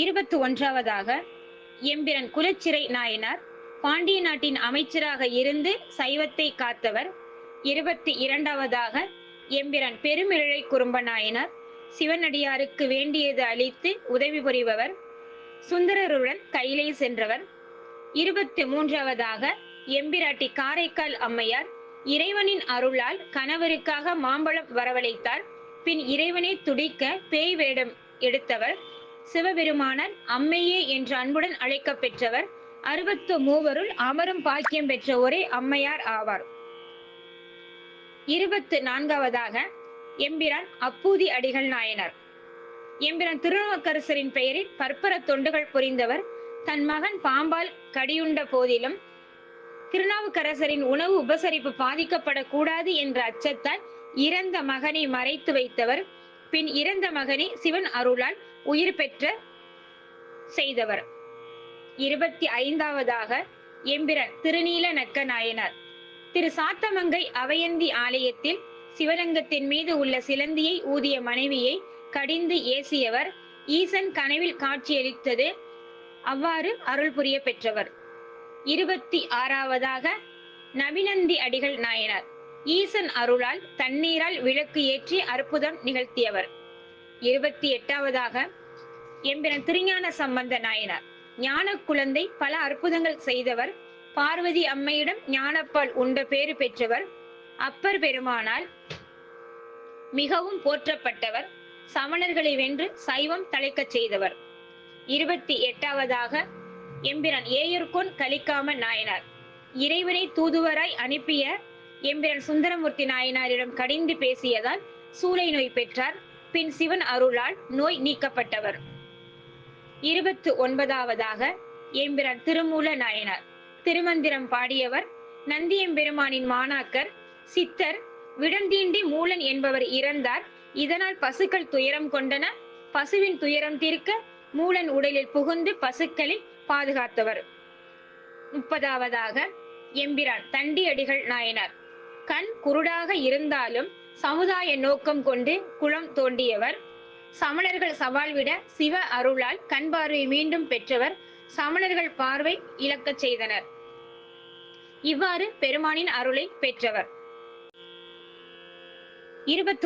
இருபத்தி ஒன்றாவதாக எம்பிரன் குலச்சிறை நாயனார் பாண்டிய நாட்டின் அமைச்சராக இருந்து சைவத்தை காத்தவர். இருபத்தி இரண்டாவதாக எம்பிரன் பெருமிழை குறும்ப நாயனார் சிவனடியாருக்கு வேண்டியது அளித்து உதவி புரிபவர். சுந்தரருடன் கையிலே சென்றவர். இருபத்தி மூன்றாவதாக எம்பிராட்டி காரைக்கால் அம்மையார் இறைவனின் அருளால் கணவருக்காக மாம்பழம் வரவழைத்தார். பின் இறைவனை துடிக்க பேய் வேடம் எடுத்தவர். சிவபெருமானர் அம்மையே என்ற அன்புடன் அழைக்கப் பெற்றவர் அறுபத்து மூவருள் அமரும் பாக்கியம் பெற்ற ஒரே அம்மையார் ஆவார். இருபத்து நான்காவதாக எம்பிரான் அப்பூதி அடிகள் நாயனர். எம்பிரான் திருநாவுக்கரசரின் பெயரில் பற்பர தொண்டுகள் புரிந்தவர் தன் மகன் பாம்பால் கடியுண்ட போதிலும் திருநாவுக்கரசரின் உணவு உபசரிப்பு பாதிக்கப்படக்கூடாது என்ற அச்சத்தால் இறந்த மகனை மறைத்து வைத்தவர் பின் இறந்த மகனை சிவன் அருளால் உயிர் பெற்ற செய்தவர். இருபத்தி ஐந்தாவதாக எம்பிரன் திருநீல நக்க நாயனார். திரு சாத்தமங்கை அவையந்தி ஆலயத்தில் சிவலிங்கத்தின் மீது உள்ள சிலந்தியை ஊதிய மனைவியை கடிந்து ஏசியவர். ஈசன் கனவில் காட்சியளித்தது அவ்வாறு அருள் புரிய பெற்றவர். இருபத்தி ஆறாவதாக நவிநந்தி அடிகள் நாயனார். ஈசன் அருளால் தண்ணீரால் விளக்கு ஏற்றி அற்புதம் நிகழ்த்தியவர். இருபத்தி எட்டாவதாக எம்பிரன் திருஞான சம்பந்த நாயனார். ஞான குழந்தை பல அற்புதங்கள் செய்தவர். பார்வதி அம்மையிடம் ஞானப்பால் உண்ட பேறு பெற்றவர். அப்பர் பெருமானால் மிகவும் போற்றப்பட்டவர். சமணர்களை வென்று சைவம் தலைக்க செய்தவர். இருபத்தி எட்டாவதாக எம்பிரான் ஏயர்கொன் கலிக்காம நாயனார். இறைவனை தூதுவராய் அனுப்பிய எம்பிரன் சுந்தரமூர்த்தி நாயனாரிடம் கடிந்து பேசியதால் சூளை நோய் பெற்றார். பின் சிவன் அருளால் நோய் நீக்கப்பட்டவர். இருபத்து ஒன்பதாவதாக எம்பிரான் திருமூல நாயனார். திருமந்திரம் பாடியவர் நந்தியம்பெருமானின் மாணாக்கர் சித்தர் விடந்தீண்டி மூலன் என்பவர் இறந்தார். இதனால் பசுக்கள் துயரம் கொண்டன. பசுவின் துயரம் தீர்க்க மூலன் உடலில் புகுந்து பசுக்களை பாதுகாத்தவர். முப்பதாவதாக எம்பிரான் தண்டியடிகள் நாயனார். கண் குருடாக இருந்தாலும் சமுதாய நோக்கம் கொண்டு குளம் தோண்டியவர். சமணர்கள் சவால் விட சிவ அருளால் கண் பார்வை மீண்டும் பெற்றவர் சமணர்கள் பார்வை இழக்கச் செய்தனர். இவ்வாறு பெருமானின் அருளை பெற்றவர். இருபத்தி